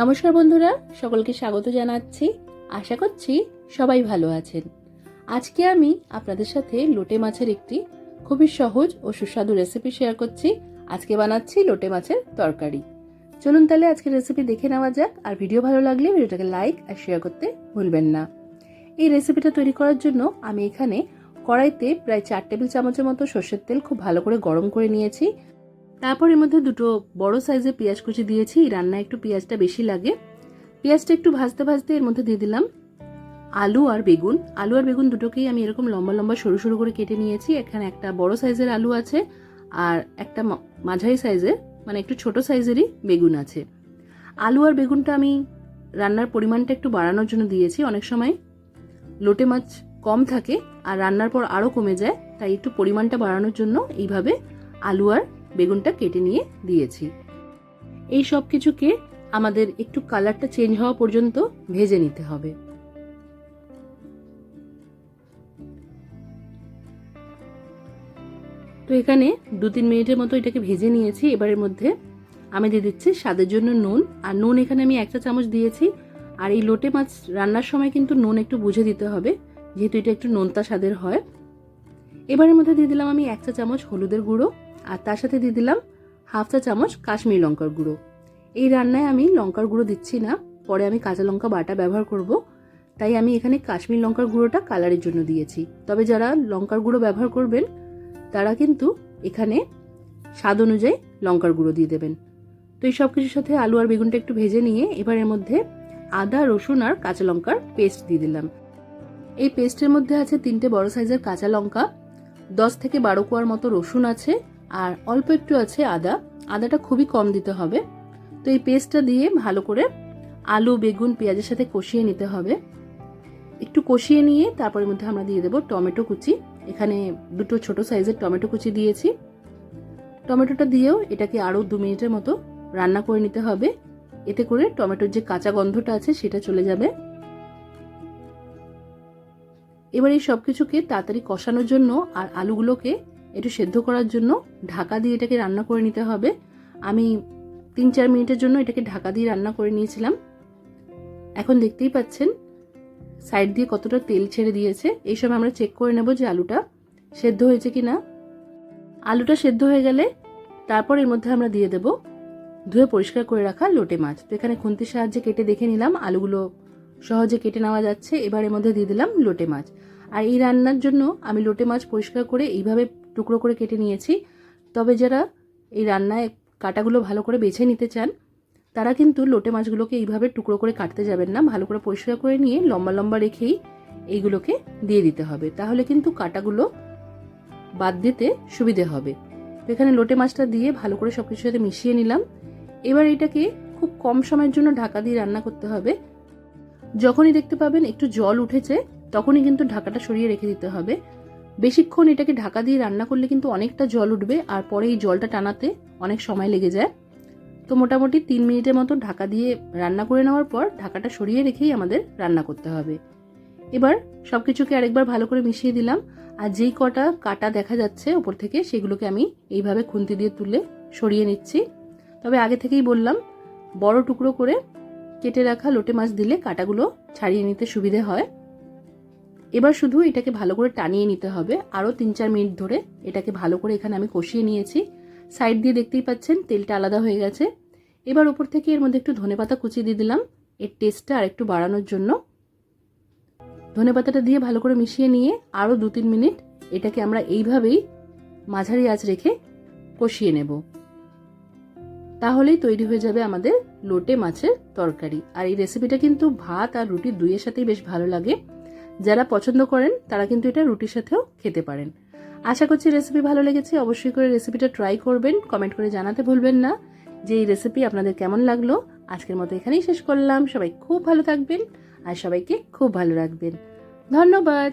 নমস্কার বন্ধুরা, সকলকে স্বাগত জানাচ্ছি। আশা করছি সবাই ভালো আছেন। আজকে আমি আপনাদের সাথে লোটে মাছের একটি খুবই সহজ ও সুস্বাদু রেসিপি শেয়ার করছি। আজকে বানাচ্ছি লোটে মাছের তরকারি। চলুন তাহলে আজকের রেসিপি দেখে নেওয়া যাক, আর ভিডিও ভালো লাগলে ভিডিওটাকে লাইক আর শেয়ার করতে ভুলবেন না। এই রেসিপিটা তৈরি করার জন্য আমি এখানে কড়াইতে প্রায় চার টেবিল চামচের মতো সর্ষের তেল খুব ভালো করে গরম করে নিয়েছি। তারপর এর মধ্যে দুটো বড় সাইজের পেঁয়াজ কুচি দিয়েছি। এই রান্নায় একটু পেঁয়াজটা বেশি লাগে। পেঁয়াজটা একটু ভাজতে ভাজতে এর মধ্যে দিয়ে দিলাম আলু আর বেগুন। আলু আর বেগুন দুটোকেই আমি এরকম লম্বা লম্বা সরু সরু করে কেটে নিয়েছি। এখানে একটা বড় সাইজের আলু আছে আর একটা মাঝারি সাইজের মানে একটু ছোট সাইজেরই বেগুন আছে। আলু আর বেগুনটা আমি রান্নার পরিমাণটা একটু বাড়ানোর জন্য দিয়েছি। অনেক সময় লোটে মাছ কম থাকে আর রান্নার পর আরও কমে যায়, তাই একটু পরিমাণটা বাড়ানোর জন্য এইভাবে আলু আর বেগুনটা কেটে নিয়ে দিয়েছি। এই সব কিছুকে আমাদের একটু কালারটা চেঞ্জ হওয়া পর্যন্ত ভেজে নিতে হবে। তো এখানে দু তিন মিনিটের মতো এটাকে ভেজে নিয়েছি। এবারের মধ্যে আমি দিয়ে দিচ্ছি স্বাদের জন্য নুন। আর নুন এখানে আমি একটা চামচ দিয়েছি। আর এই লোটে মাছ রান্নার সময় কিন্তু নুন একটু বুঝে দিতে হবে, যেহেতু এটা একটু নোনতা স্বাদের হয়। এবারের মধ্যে দিয়ে দিলাম আমি এক চা চামচ হলুদের গুঁড়ো। আর তার সাথে দিয়ে দিলাম হাফ চা চামচ কাশ্মীরি লঙ্কার গুঁড়ো। এই রান্নায় আমি লঙ্কার গুঁড়ো দিচ্ছি না, পরে আমি কাঁচা লঙ্কা বাটা ব্যবহার করব। তাই আমি এখানে কাশ্মীর লঙ্কার গুঁড়োটা কালারের জন্য দিয়েছি। তবে যারা লঙ্কার গুঁড়ো ব্যবহার করবেন, তারা কিন্তু এখানে স্বাদ অনুযায়ী লঙ্কার গুঁড়ো দিয়ে দেবেন। তো এই সব কিছুর সাথে আলু আর বেগুনটা একটু ভেজে নিয়ে এবার এর মধ্যে আদা, রসুন আর কাঁচা লঙ্কার পেস্ট দিয়ে দিলাম। এই পেস্টের মধ্যে আছে তিনটে বড় সাইজের কাঁচা লঙ্কা, দশ থেকে বারো কোয়ার মতো রসুন আছে আর অল্প একটু আছে আদা। আদাটা খুবই কম দিতে হবে। তো এই পেস্টটা দিয়ে ভালো করে আলু, বেগুন, পেঁয়াজের সাথে কষিয়ে নিতে হবে। একটু কষিয়ে নিয়ে তারপরের মধ্যে আমরা দিয়ে দেবো টমেটো কুচি। এখানে দুটো ছোট সাইজের টমেটো কুচি দিয়েছি। টমেটোটা দিয়েও এটাকে আরও দু মিনিটের মতো রান্না করে নিতে হবে। এতে করে টমেটোর যে কাঁচা গন্ধটা আছে সেটা চলে যাবে। এবার এই সব কিছুকে তাড়াতাড়ি কষানোর জন্য আর আলুগুলোকে একটু সেদ্ধ করার জন্য ঢাকা দিয়ে এটাকে রান্না করে নিতে হবে। আমি তিন চার মিনিটের জন্য এটাকে ঢাকা দিয়ে রান্না করে নিয়েছিলাম। এখন দেখতেই পাচ্ছেন, সাইড দিয়ে কতটা তেল ছেড়ে দিয়েছে। এই সময় আমরা চেক করে নেব যে আলুটা সেদ্ধ হয়েছে কি না আলুটা সেদ্ধ হয়ে গেলে তারপর এর মধ্যে আমরা দিয়ে দেব ধুয়ে পরিষ্কার করে রাখা লোটে মাছ। তো এখানে খুন্তির সাহায্যে কেটে দেখে নিলাম, আলুগুলো সহজে কেটে নেওয়া যাচ্ছে। এবার এর মধ্যে দিয়ে দিলাম লোটে মাছ। আর এই রান্নার জন্য আমি লোটে মাছ পরিষ্কার করে এইভাবে টুকরো করে কেটে নিয়েছি। তবে যারা এই রান্নায় কাটাগুলো ভালো করে বেছে নিতে চান, তারা কিন্তু লোটে মাছগুলোকে এইভাবে টুকরো করে কাটতে যাবেন না। ভালো করে পরিষ্কার করে নিয়ে লম্বা লম্বা রেখেই এইগুলোকে দিয়ে দিতে হবে। তাহলে কিন্তু কাটাগুলো বাদ দিতে সুবিধে হবে। এখানে লোটে মাছটা দিয়ে ভালো করে সব কিছুর সাথে মিশিয়ে নিলাম। এবার এটাকে খুব কম সময়ের জন্য ঢাকা দিয়ে রান্না করতে হবে। যখনই দেখতে পাবেন একটু জল উঠেছে, তখনই কিন্তু ঢাকাটা সরিয়ে রেখে দিতে হবে। বেশিক্ষণ এটাকে ঢাকা দিয়ে রান্না করলে কিন্তু অনেকটা জল উঠবে আর পরে এই জলটা টানাতে অনেক সময় লেগে যায়। তো মোটামুটি তিন মিনিটের মতো ঢাকা দিয়ে রান্না করে নেওয়ার পর ঢাকাটা সরিয়ে রেখেই আমাদের রান্না করতে হবে। এবার সব কিছুকে আরেকবার ভালো করে মিশিয়ে দিলাম আর যেই কটা কাটা দেখা যাচ্ছে ওপর থেকে সেগুলোকে আমি এইভাবে খুন্তি দিয়ে তুলে সরিয়ে নিচ্ছি। তবে আগে থেকেই বললাম, বড় টুকরো করে কেটে রাখা লোটে মাছ দিলে কাটাগুলো ছাড়িয়ে নিতে সুবিধে হয়। এবার শুধু এটাকে ভালো করে টানিয়ে নিতে হবে। আরও তিন চার মিনিট ধরে এটাকে ভালো করে এখানে আমি কষিয়ে নিয়েছি। সাইড দিয়ে দেখতেই পাচ্ছেন, তেলটা আলাদা হয়ে গেছে। এবার উপর থেকে এর মধ্যে একটু ধনেপাতা কুচি দিয়ে দিলাম। এর টেস্টটা আর একটু বাড়ানোর জন্য। ধনেপাতাটা দিয়ে ভালো করে মিশিয়ে নিয়ে আরও দু তিন মিনিট এটাকে আমরা এইভাবেই মাঝারি আঁচ রেখে কষিয়ে নেব। তাহলেই তৈরি হয়ে যাবে আমাদের লোটে মাছের তরকারি। আর এই রেসিপিটা কিন্তু ভাত আর রুটি দুইয়ের সাথেই বেশ ভালো লাগে। যারা পছন্দ করেন, তারা কিন্তু এটা রুটির সাথেও খেতে পারেন। আশা করছি রেসিপি ভালো লেগেছে, অবশ্যই করে রেসিপিটা ট্রাই করবেন কমেন্ট করে জানাতে ভুলবেন না। যে এই রেসিপি আপনাদের কেমন লাগল, আজকের মতো এখানেই শেষ করলাম। সবাই খুব ভালো থাকবেন, আর সবাইকে খুব ভালো রাখবেন। ধন্যবাদ!